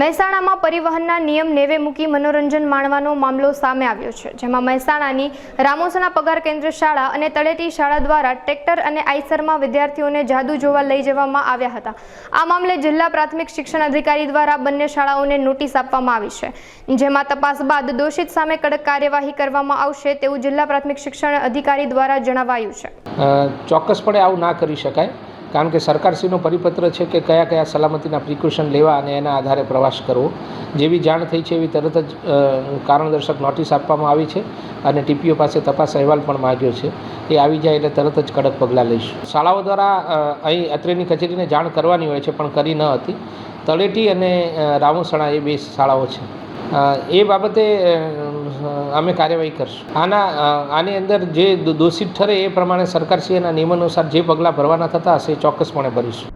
મહેસાણામાં પરિવહનના નિયમ નેવે મૂકી મનોરંજન માણવાનો મામલો સામે આવ્યો છે, જેમાં મહેસાણાની રામોસણા પગાર કેન્દ્ર શાળા અને તળેટી શાળા દ્વારા ટ્રેક્ટર અને આઈસરમાં વિદ્યાર્થીઓને જાદુ જોવા લઈ જવામાં આવ્યા હતા. આ મામલે જિલ્લા પ્રાથમિક શિક્ષણ અધિકારી દ્વારા બંને શાળાઓને નોટિસ આપવામાં આવી છે. જેમાં તપાસ બાદ દોષિત સામે કડક કાર્યવાહી કરવામાં આવશે તેવું જિલ્લા પ્રાથમિક શિક્ષણ અધિકારી દ્વારા જણાવાયું છે. ચોક્કસપણે આવું ના કરી શકાય. કારણ કે સરકારશ્રીનો પરિપત્ર છે કે કયા કયા સલામતીના પ્રિકોશન લેવા અને એના આધારે પ્રવાસ કરવો. જેવી જાણ થઈ છે એવી તરત જ કારણદર્શક નોટિસ આપવામાં આવી છે અને ટીપીઓ પાસે તપાસ અહેવાલ પણ માગ્યો છે. એ આવી જાય એટલે તરત જ કડક પગલાં લઈશું. શાળાઓ દ્વારા અહીં અત્રેની કચેરીને જાણ કરવાની હોય છે પણ કરી ન હતી. તળેટી અને રાવણસણા એ બે શાળાઓ છે. એ બાબતે અમે કાર્યવાહી કરશું. આના આની અંદર જે દોષિત ઠરે એ પ્રમાણે સરકારશ્રીના નિયમ અનુસાર જે પગલાં ભરવાના થતા હશે એ ચોક્કસપણે ભરીશું.